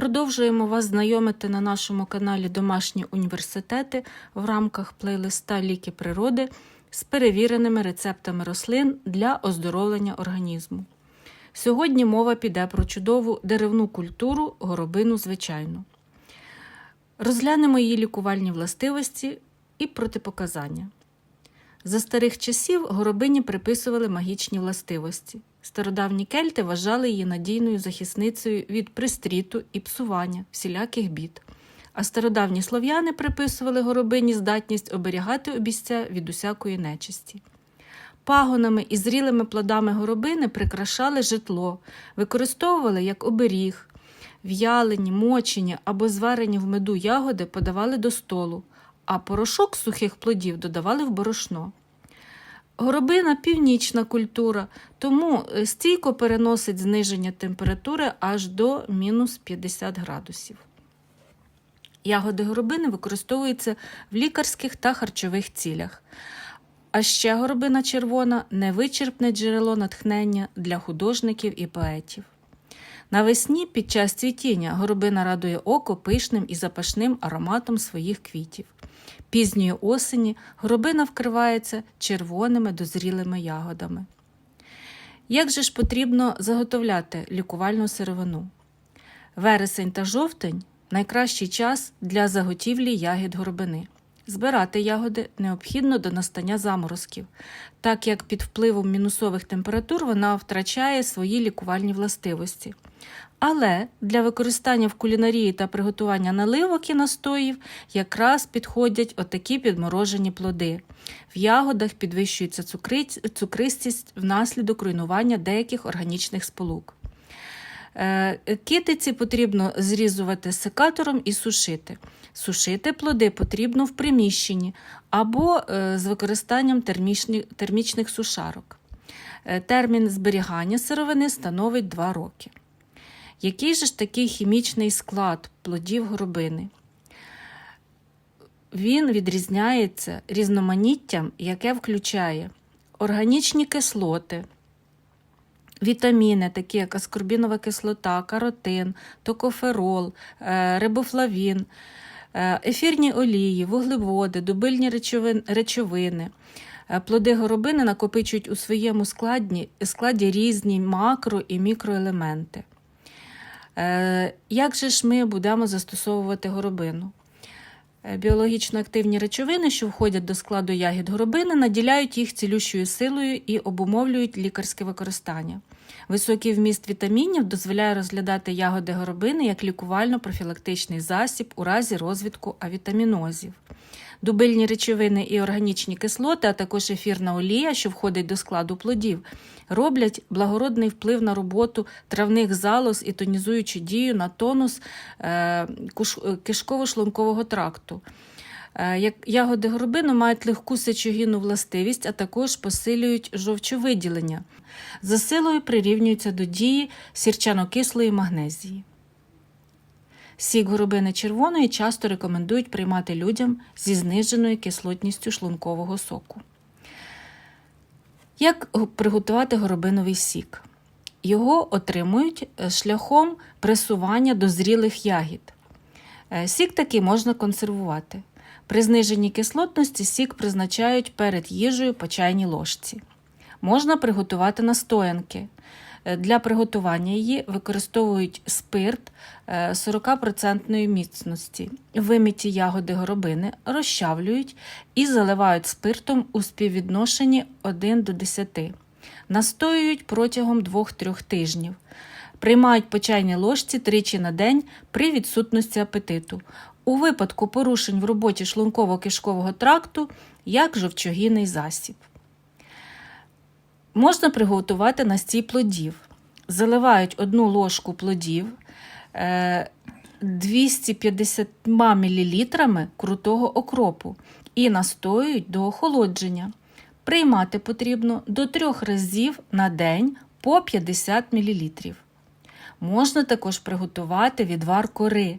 Продовжуємо вас знайомити на нашому каналі Домашні університети в рамках плейлиста Ліки природи з перевіреними рецептами рослин для оздоровлення організму. Сьогодні мова піде про чудову деревну культуру горобину звичайну. Розглянемо її лікувальні властивості і протипоказання. За старих часів горобині приписували магічні властивості. Стародавні кельти вважали її надійною захисницею від пристріту і псування всіляких бід. А стародавні слов'яни приписували горобині здатність оберігати обіця від усякої нечисті. Пагонами і зрілими плодами горобини прикрашали житло, використовували як оберіг, в'ялені, мочені або зварені в меду ягоди подавали до столу, а порошок сухих плодів додавали в борошно. Горобина північна культура, тому е, стійко переносить зниження температури аж до мінус 50 градусів. Ягоди горобини використовуються в лікарських та харчових цілях. А ще горобина червона невичерпне джерело натхнення для художників і поетів. Навесні під час цвітіння горобина радує око пишним і запашним ароматом своїх квітів. Пізньої осені гробина вкривається червоними дозрілими ягодами. Як же ж потрібно заготовляти лікувальну сировину? Вересень та жовтень найкращий час для заготівлі ягід горобини. Збирати ягоди необхідно до настання заморозків, так як під впливом мінусових температур вона втрачає свої лікувальні властивості. Але для використання в кулінарії та приготування наливок і настоїв якраз підходять отакі підморожені плоди. В ягодах підвищується цукристість внаслідок руйнування деяких органічних сполук. Е, Китиці потрібно зрізувати секатором і сушити. Сушити плоди потрібно в приміщенні або е, з використанням термічних сушарок. Е, Термін зберігання сировини становить 2 роки. Який же ж такий хімічний склад плодів горобини? Він відрізняється різноманіттям, яке включає органічні кислоти, вітаміни, такі як аскорбінова кислота, каротин, токоферол, е, рибофлавін, е, ефірні олії, вуглеводи, дубильні речовини. Е, Плоди горобини накопичують у своєму складі, складі різні макро і мікроелементи. Як же ж ми будемо застосовувати горобину? Біологічно активні речовини, що входять до складу ягід горобини, наділяють їх цілющою силою і обумовлюють лікарське використання. Високий вміст вітамінів дозволяє розглядати ягоди горобини як лікувально-профілактичний засіб у разі розвитку авітамінозів. Дубильні речовини і органічні кислоти, а також ефірна олія, що входить до складу плодів, роблять благородний вплив на роботу травних залоз і тонізуючу дію на тонус е, кишково-шлункового тракту. Е, ягоди горобину мають легку сечогінну властивість, а також посилюють жовчовиділення. За силою прирівнюються до дії сірчано-кислої магнезії. Сік горобини червоної часто рекомендують приймати людям зі зниженою кислотністю шлункового соку. Як приготувати горобиновий сік? Його отримують е, шляхом пресування дозрілих ягід. Е, Сік такий можна консервувати. При зниженні кислотності сік призначають перед їжею по чайній ложці. Можна приготувати настоянки. Е, Для приготування її використовують спирт е, 40% міцності. Виміті ягоди горобини розчавлюють і заливають спиртом у співвідношенні 1 до 10. Настоюють протягом 2-3 тижнів. Приймають по чайній ложці тричі на день при відсутності апетиту. У випадку порушень в роботі шлунково-кишкового тракту як жовчогінний засіб. Можна приготувати настій плодів. Заливають одну ложку плодів е, 250 мл крутого окропу і настоюють до охолодження. Приймати потрібно до трьох разів на день по 50 мл. Можна також приготувати відвар кори.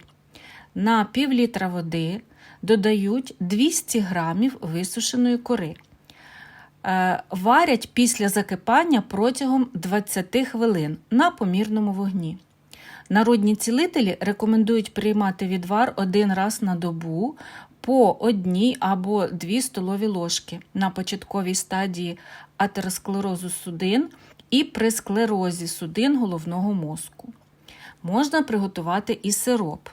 На пів літра води додають 200 грамів висушеної кори. Е, Варять після закипання протягом 20 хвилин на помірному вогні. Народні цілителі рекомендують приймати відвар один раз на добу по одній або дві столові ложки на початковій стадії атеросклерозу судин і при склерозі судин головного мозку. Можна приготувати і сироп.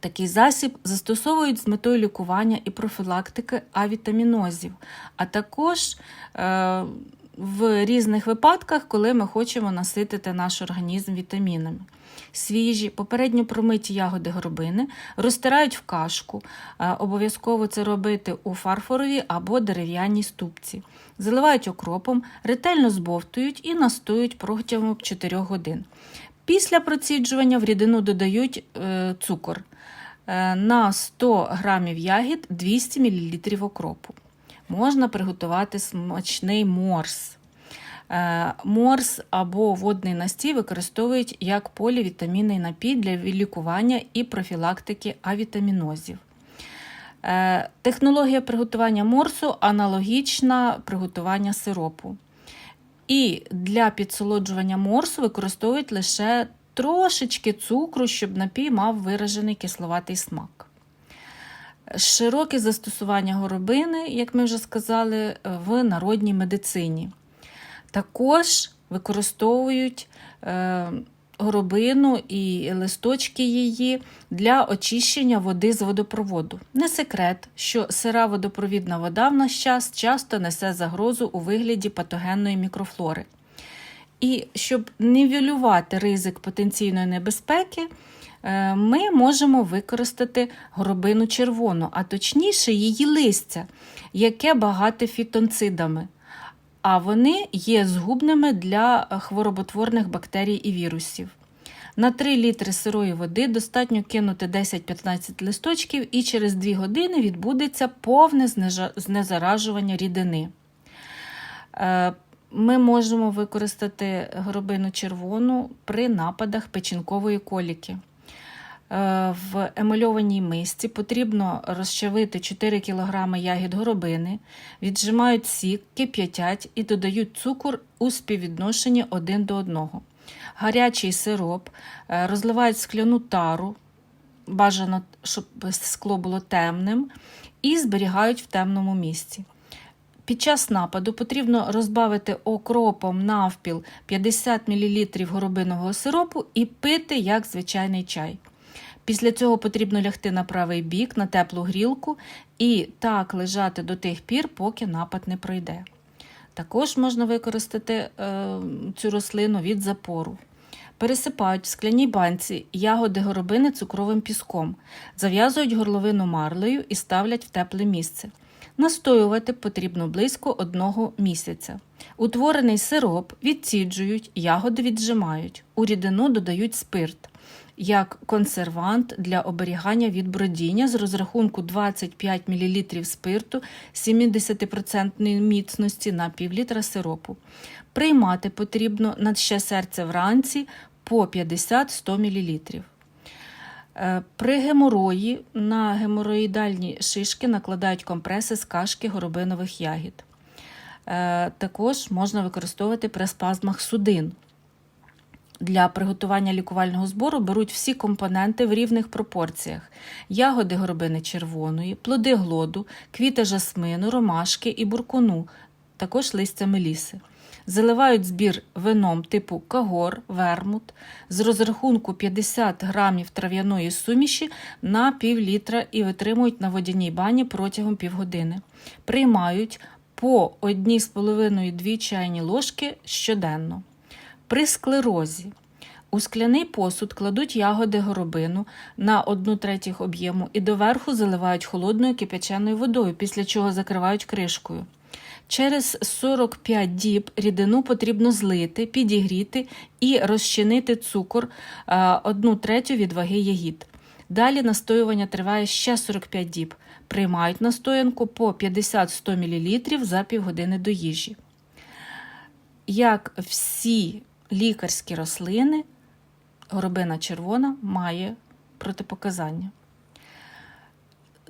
Такий засіб застосовують з метою лікування і профілактики авітамінозів, а також е, в різних випадках, коли ми хочемо наситити наш організм вітамінами. Свіжі, попередньо промиті ягоди горобини розтирають в кашку. Е, Обов'язково це робити у фарфоровій або дерев'яній ступці. Заливають окропом, ретельно збовтують і настоюють протягом 4 годин. Після проціджування в рідину додають е, цукор. Е, на 100 грамів ягід 200 мл окропу. Можна приготувати смачний морс. Е, Морс або водний настій використовують як полівітамінний напій для лікування і профілактики авітамінозів. Е, Технологія приготування морсу аналогічна приготування сиропу. І для підсолоджування морсу використовують лише трошечки цукру, щоб напій мав виражений кисловатий смак. Широке застосування горобини, як ми вже сказали, в народній медицині. Також використовують е, горобину і листочки її для очищення води з водопроводу. Не секрет, що сира водопровідна вода в наш час часто несе загрозу у вигляді патогенної мікрофлори. І щоб нівелювати ризик потенційної небезпеки, е, ми можемо використати горобину червону, а точніше її листя, яке багате фітонцидами. А вони є згубними для хвороботворних бактерій і вірусів. На 3 літри сирої води достатньо кинути 10-15 листочків, і через 2 години відбудеться повне знезаражування рідини. Ми можемо використати горобину червону при нападах печінкової коліки. Е, В емальованій мисці потрібно розчавити 4 кг ягід горобини, віджимають сік, кип'ятять і додають цукор у співвідношенні 1 до 1. Гарячий сироп е, розливають скляну тару, бажано, щоб скло було темним, і зберігають в темному місці. Під час нападу потрібно розбавити окропом навпіл 50 мл горобинового сиропу і пити як звичайний чай. Після цього потрібно лягти на правий бік на теплу грілку і так лежати до тих пір, поки напад не пройде. Також можна використати е, цю рослину від запору. Пересипають в скляній банці ягоди горобини цукровим піском, зав'язують горловину марлею і ставлять в тепле місце. Настоювати потрібно близько одного місяця. Утворений сироп відсіджують, ягоди віджимають, у рідину додають спирт як консервант для оберігання від бродіння з розрахунку 25 мл спирту 70% міцності на півлітра сиропу. Приймати потрібно на ще серце вранці по 50-100 мл. Е, При геморої на геморроїдальні шишки накладають компреси з кашки горобинових ягід. Е, Також можна використовувати при спазмах судин. Для приготування лікувального збору беруть всі компоненти в рівних пропорціях: ягоди горобини червоної, плоди глоду, квіти жасмину, ромашки і буркуну, також листя меліси. Заливають збір вином типу кагор, вермут з розрахунку 50 грамів трав'яної суміші на пів літра і витримують на водяній бані протягом півгодини. Приймають по 1,5-2 чайні ложки щоденно. При склерозі у скляний посуд кладуть ягоди горобину на 1 третіх об'єму і доверху заливають холодною кипяченою водою, після чого закривають кришкою. Через 45 діб рідину потрібно злити, підігріти і розчинити цукор 1 третю від ваги ягід. Далі настоювання триває ще 45 діб. Приймають настоянку по 50-100 мл за півгодини до їжі. Як всі лікарські рослини, горобина червона має протипоказання.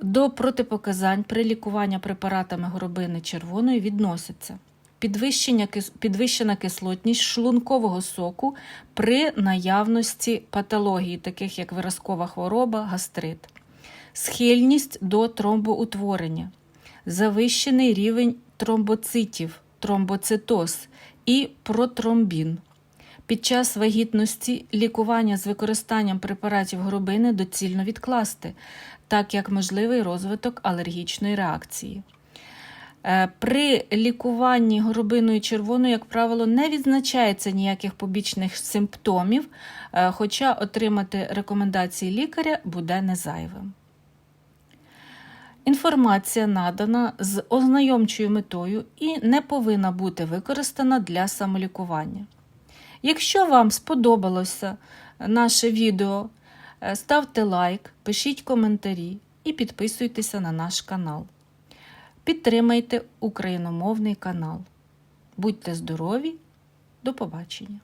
До протипоказань при лікуванні препаратами горобини червоної відносяться підвищення, підвищена кислотність шлункового соку при наявності патології, таких як виразкова хвороба, гастрит, схильність до тромбоутворення, завищений рівень тромбоцитів, тромбоцитоз і протромбін. Під час вагітності лікування з використанням препаратів горобини доцільно відкласти, так як можливий розвиток алергічної реакції. Е, При лікуванні горобиною червоною, як правило, не відзначається ніяких побічних симптомів, е, хоча отримати рекомендації лікаря буде не зайвим. Інформація надана з ознайомчою метою і не повинна бути використана для самолікування. Якщо вам сподобалося наше відео, е, ставте лайк, пишіть коментарі і підписуйтеся на наш канал. Підтримайте україномовний канал. Будьте здорові! До побачення!